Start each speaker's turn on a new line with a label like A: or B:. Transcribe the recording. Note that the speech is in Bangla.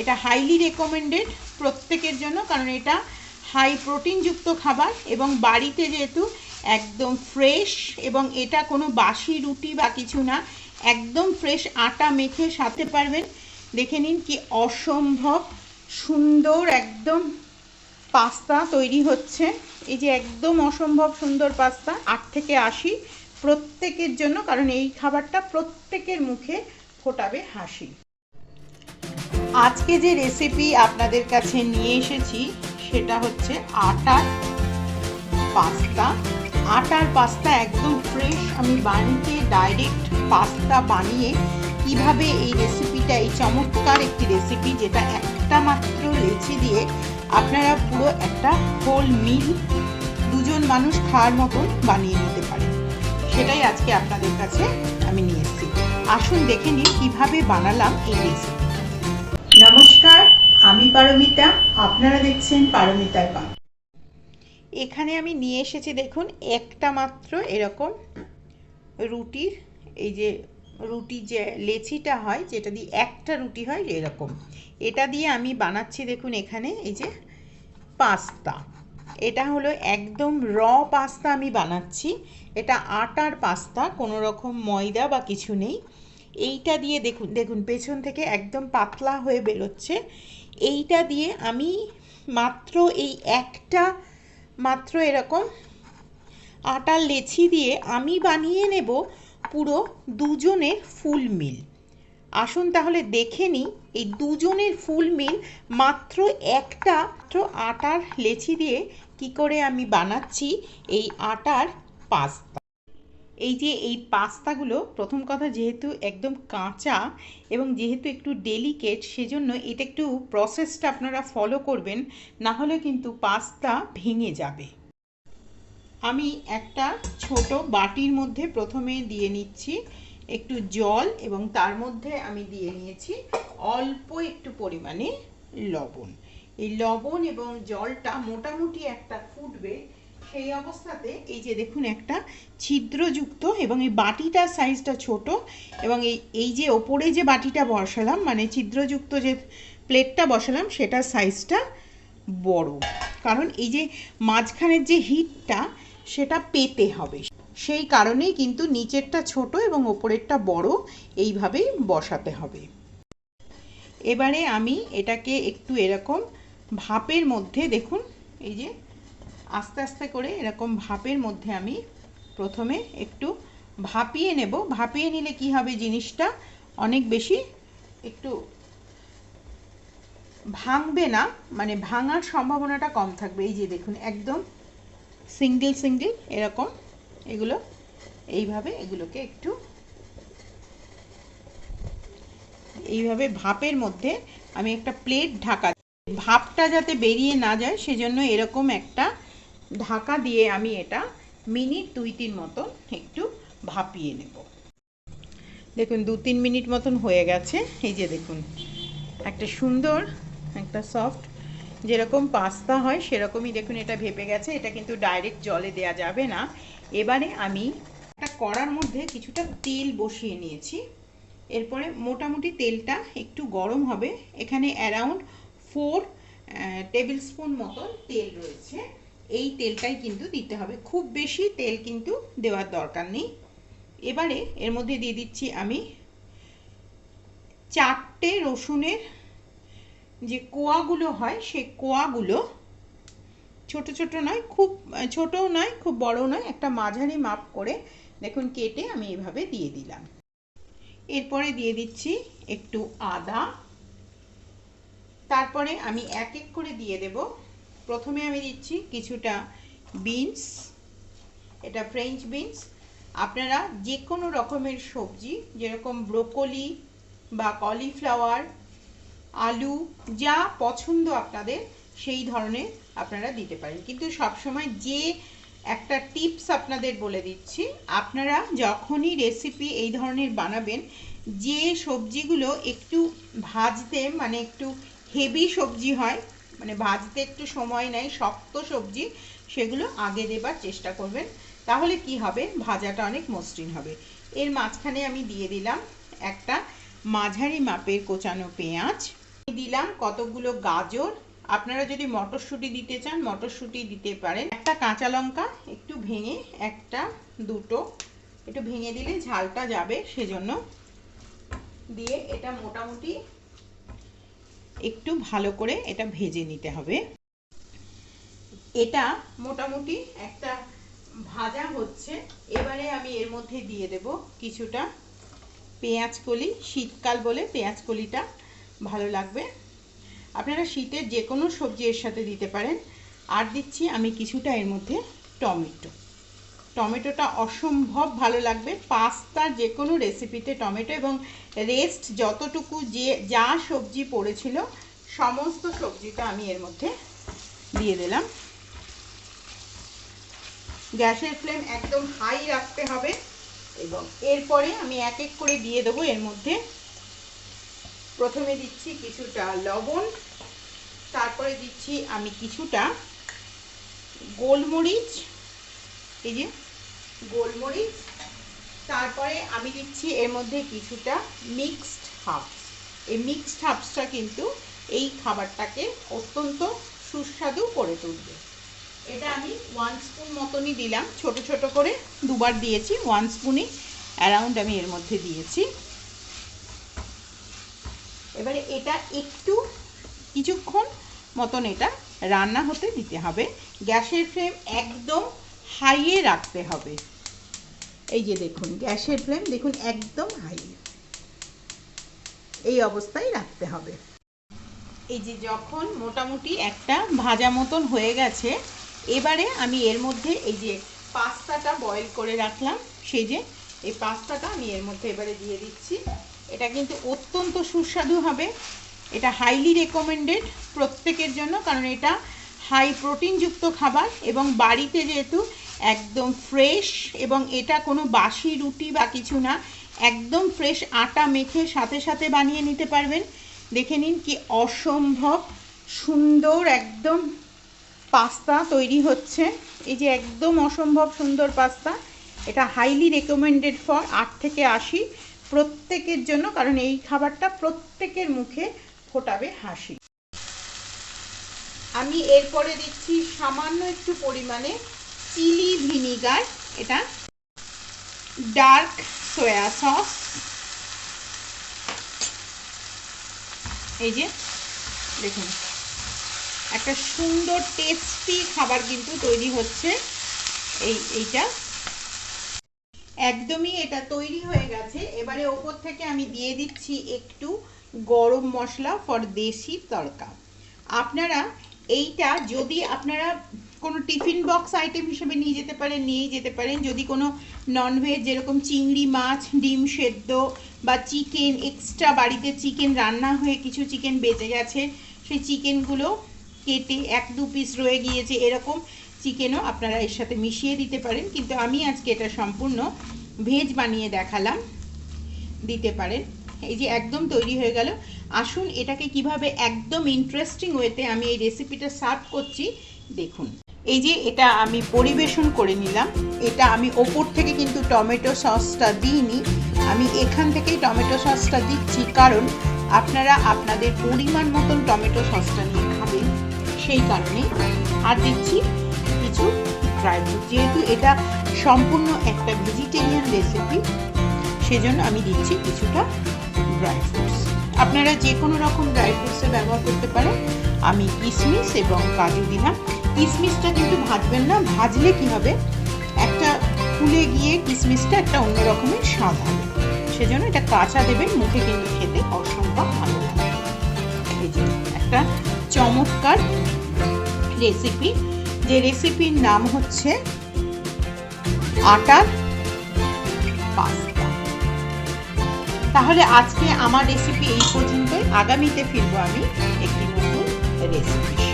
A: এটা হাইলি রেকমেন্ডেড প্রত্যেকের জন্য, কারণ এটা হাই প্রোটিনযুক্ত খাবার এবং বাড়িতে যেহেতু একদম ফ্রেশ এবং এটা কোনো বাসি রুটি বা কিছু না, একদম ফ্রেশ আটা মেখে সাথে পারবেন। দেখে নিন কি অসম্ভব সুন্দর একদম পাস্তা তৈরি হচ্ছে। এই যে একদম অসম্ভব সুন্দর পাস্তা, আট থেকে আশি প্রত্যেকের জন্য, কারণ এই খাবারটা প্রত্যেকের মুখে ফোটাবে হাসি। আজকে যে রেসিপি আপনাদের কাছে নিয়ে এসেছি, সেটা হচ্ছে আটার পাস্তা। আটার পাস্তা একদম ফ্রেশ আমি বাড়িতে ডাইরেক্ট পাস্তা বানিয়ে কীভাবে এই রেসিপিটা এই চমৎকার একটি রেসিপি যেটা একটা মাত্র লেচি দিয়ে আপনারা পুরো একটা হোল মিল দুজন মানুষ খাওয়ার মতন বানিয়ে নিতে পারেন। সেটাই আজকে আপনাদের কাছে আমি নিয়ে এসেছি। আসুন দেখে নিন কীভাবে বানালাম এই রেসিপি নমস্কার, আমি পারমিতা, আপনারা দেখছেন পারমিতার পা এখানে আমি নিয়ে এসেছি, দেখুন, একটা মাত্র এরকম রুটির, এই যে রুটি যে লেচিটা হয়, যেটা দিয়ে একটা রুটি হয়, এরকম। এটা দিয়ে আমি বানাচ্ছি, দেখুন, এখানে এই যে পাস্তা। এটা হলো একদম র পাস্তা আমি বানাচ্ছি। এটা আটার পাস্তা, কোনো রকম ময়দা বা কিছু নেই। এইটা দিয়ে দেখুন দেখুন, পেছন থেকে একদম পাতলা হয়ে বেরোচ্ছে। এইটা দিয়ে আমি মাত্র এই একটা, মাত্র এরকম আটার লেচি দিয়ে আমি বানিয়ে নেব পুরো দুজনের ফুল মিল। আসুন তাহলে দেখে নিই, এই দুজনের ফুল মিল মাত্র একটা, মাত্র আটার লেচি দিয়ে কি করে আমি বানাচ্ছি এই আটার পাস্তা। এই যে এই পাস্তাগুলো, প্রথম কথা যেহেতু একদম কাঁচা এবং যেহেতু একটু ডেলিকেট সেজন্য এটা একটু প্রসেসটা আপনারা ফলো করবেন, না হলে কিন্তু পাস্তা ভেঙে যাবে। আমি একটা ছোট বাটির মধ্যে প্রথমে দিয়ে নিচ্ছি একটু জল এবং তার মধ্যে আমি দিয়ে নিয়েছি অল্প একটু পরিমাণে লবণ। এই লবণ এবং জলটা মোটামুটি একটা ফুটবে সেই অবস্থাতে এই যে দেখুন একটা ছিদ্রযুক্ত এবং এই বাটিটার সাইজটা ছোট এবং এই এই যে ওপরে যে বাটিটা বসালাম মানে ছিদ্রযুক্ত যে প্লেটটা বসালাম সেটার সাইজটা বড়। কারণ এই যে মাঝখানের যে হিটটা সেটা পেতে হবে। সেই কারণেই কিন্তু নিচেরটা ছোট এবং ওপরেরটা বড় এইভাবেই বসাতে হবে। এবারে আমি এটাকে একটু এরকম ভাপের মধ্যে দেখুন, এই যে আস্তে আস্তে করে এরকম ভাপের মধ্যে আমি প্রথমে একটু ভাপিয়ে নেব। ভাপিয়ে নিলে কি হবে জিনিসটা? অনেক বেশি একটু ভাঙবে না মানে ভাঙার সম্ভাবনাটা কম থাকবে। এই যে দেখুন, একদম সিঙ্গেল সিঙ্গেল এরকম এগুলো, এইভাবে এগুলোকে একটু এইভাবে ভাপের মধ্যে আমি একটা প্লেট ঢাকা ভাপটা যাতে বেরিয়ে না যায়, সেজন্য এরকম একটা ঢাকা দিয়ে আমি এটা মিনিট দুই তিন মতন একটু ভাপিয়ে নেব। দেখুন, দু তিন মিনিট মতন হয়ে গেছে। এই যে দেখুন, একটা সুন্দর, একটা সফট যেরকম পাস্তা হয় সেরকমই দেখুন এটা ভেপে গেছে। এটা কিন্তু ডাইরেক্ট জলে দেয়া যাবে না। এবারে আমি একটা কড়ার মধ্যে কিছুটা তেল বসিয়ে নিয়েছি। এরপরে মোটামুটি তেলটা একটু গরম হবে। এখানে অ্যারাউন্ড ফোর টেবিল স্পুন মতন তেল রয়েছে। এই তেলটাই কিন্তু দিতে হবে। খুব বেশি তেল কিন্তু দেওয়ার দরকার নেই। এবারে এর মধ্যে দিয়ে দিচ্ছি আমি চারটে রসুনের যে কোয়াগুলো হয়, সেই কোয়াগুলো ছোট ছোট নয়, খুব, ছোটও নয়, খুব বড়ও নয়, একটা মাঝারি মাপ করে দেখুন কেটে আমি এভাবে দিয়ে দিলাম। এরপরে দিয়ে দিচ্ছি একটু আদা। তারপরে আমি এক এক করে দিয়ে দেব। প্রথমে আমি দিচ্ছি কিছুটা বিনস এটা ফ্রেঞ্চ বিনস আপনারা যে কোনো রকমের সবজি, যেরকম ব্রোকলি বা কলিফ্লাওয়ার আলু, যা পছন্দ আপনাদের, সেই ধরনের আপনারা দিতে পারেন। কিন্তু সবসময় যে একটা টিপস আপনাদের বলে দিচ্ছি, আপনারা যখনই রেসিপি এই ধরনের বানাবেন, যে সবজিগুলো একটু ভাজতে মানে একটু হেভি সবজি হয় মানে ভাজতে একটু সময় নেয়, শক্ত সবজি, সেগুলো আগে দেবার চেষ্টা করবেন। তাহলে কি হবে? ভাজাটা অনেক মসৃণ হবে। এর মাঝখানে আমি দিয়ে দিলাম একটা মাঝারি মাপের কোচানো পেঁয়াজ। দিলাম কতগুলো গাজর। আপনারা যদি মটরশুঁটি দিতে চান, মটরশুঁটি দিতে পারেন। একটা কাঁচা লঙ্কা, একটু ভেঙে একটা, দুটো। একটু ভেঙে দিলে ঝালটা যাবে, সেজন্য। দিয়ে এটা মোটামুটি একটু ভালো করে এটা ভেজে নিতে হবে। এটা মোটামুটি একটা ভাজা হচ্ছে। এবারে আমি এর মধ্যে দিয়ে দেব কিছুটা পেঁয়াজ কলি, শীতকাল বলে পেঁয়াজ কলিটা ভালো লাগবে। আপনারা শীতের যে কোনো সবজি এর সাথে দিতে পারেন। আর দিচ্ছি আমি কিছুটা এর মধ্যে টমেটো। টমেটোটা অসম্ভব ভালো লাগবে। পাস্তা যে কোনো রেসিপিতে টমেটো এবং রেস্ট যতটুকু যে, যা সবজি পড়েছিল, সমস্ত সবজিটা আমি এর মধ্যে দিয়ে দিলাম। গ্যাসের ফ্লেম একদম হাই রাখতে হবে এবং এরপরে আমি এক এক করে দিয়ে দেবো। এর মধ্যে প্রথমে দিচ্ছি কিছুটা লবণ, তারপরে দিচ্ছি আমি কিছুটা গোলমরিচ, এই যে গোলমরিচ, তারপরে আমি দিচ্ছি এর মধ্যে কিছুটা মিক্সড হাফস এই মিক্সড হাফসটা কিন্তু এই খাবারটাকে অত্যন্ত সুস্বাদু করে তুলবে। এটা আমি ওয়ান স্পুন মতনই দিলাম। ছোট ছোট করে দুবার দিয়েছি ওয়ান স্পুনই অ্যারাউন্ড আমি এর মধ্যে দিয়েছি। এবারে এটা একটু কিছুক্ষণ মতন এটা রান্না হতে দিতে হবে। গ্যাসের ফ্লেম একদম হাইয়ে রাখতে হবে। এই যে দেখুন, গ্যাসের ফ্লেম দেখুন একদম হাই। এই অবস্থায় রাখতে হবে। এই যে যখন মোটামুটি একটা ভাজা মতন হয়ে গেছে, এবারে আমি এর মধ্যে এই যে পাস্তাটা বয়েল করে রাখলাম, সেই যে এই পাস্তাটা আমি এর মধ্যে এবারে দিয়ে দিচ্ছি। এটা কিন্তু অত্যন্ত সুস্বাদু হবে। এটা হাইলি রেকমেন্ডেড প্রত্যেকের জন্য, কারণ এটা হাই প্রোটিনযুক্ত খাবার এবং বাড়িতে যেহেতু একদম ফ্রেশ এবং এটা কোনো বাসি রুটি বা কিছু না, একদম ফ্রেশ আটা মেখে সাথে সাথে বানিয়ে নিতে পারবেন। দেখে নিন কি অসম্ভব সুন্দর একদম পাস্তা তৈরি হচ্ছে। এই যে একদম অসম্ভব সুন্দর পাস্তা, এটা হাইলি রেকমেন্ডেড ফর আট থেকে আশি প্রত্যেকের জন্য, কারণ এই খাবারটা প্রত্যেকের মুখে ফোটাবে হাসি। আমি এরপরে দিচ্ছি সামান্য একটু পরিমাণে চিলি ভিনিগার, এটা ডার্ক সয়া সস। এই যে, দেখুন, একটা সুন্দর টেস্টি খাবার কিন্তু তৈরি হচ্ছে এই, এইটা। একদমই এটা তৈরি হয়ে গেছে। এবারে ওপর থেকে আমি দিয়ে দিচ্ছি একটু গরম মশলা ফর দেশি তড়কা আপনারা এইটা যদি আপনারা কোনো টিফিন বক্স আইটেম হিসেবে নিয়ে যেতে পারেন নিয়ে যেতে পারেন। যদি কোনো ননভেজ যেরকম চিংড়ি, মাছ, ডিম সেদ্ধ বা চিকেন এক্সট্রা বাড়িতে চিকেন রান্না হয়ে কিছু চিকেন বেঁচে গেছে, সেই চিকেনগুলো কেটে এক দু পিস রয়ে গিয়েছে, এরকম চিকেনও আপনারা এর সাথে মিশিয়ে দিতে পারেন। কিন্তু আমি আজকে এটা সম্পূর্ণ ভেজ বানিয়ে দেখালাম, দিতে পারেন। এই যে একদম তৈরি হয়ে গেল। আসুন এটাকে কীভাবে একদম ইন্টারেস্টিং ওয়েতে আমি এই রেসিপিটা সার্ভ করছি, দেখুন। এই যে এটা আমি পরিবেশন করে নিলাম, এটা আমি ওপর থেকে কিন্তু টমেটো সসটা দিইনি, আমি এখান থেকেই টমেটো সসটা দিচ্ছি, কারণ আপনারা আপনাদের পরিমাণ মতন টমেটো সসটা নিয়ে খাবেন, সেই কারণে। আর দিচ্ছি কিছু ড্রাই ফ্রুট যেহেতু এটা সম্পূর্ণ একটা ভেজিটেরিয়ান রেসিপি সেজন্য আমি দিচ্ছি কিছুটা ড্রাই ফ্রুটস আপনারা যে কোনো রকম ড্রাই ফ্রুটসে ব্যবহার করতে পারেন, আমি কিশমিশ এবং কাজু দিলাম। কিশমিশটা কিন্তু ভাজবেন না, ভাজলে কি হবে? একটা ফুলে গিয়ে কিশমিশটা একটা অন্য রকমের স্বাদ হবে। সেজন্য এটা কাঁচা দেবেন, মুখে কিন্তু খেতে অসম্ভব ভালো লাগে। একটা চমৎকার রেসিপি যে রেসিপির নাম হচ্ছে আটার পাস্তা। তাহলে আজকে আমার রেসিপি এই পর্যন্তই। আগামীতে ফিরবো আমি একটি নতুন রেসিপি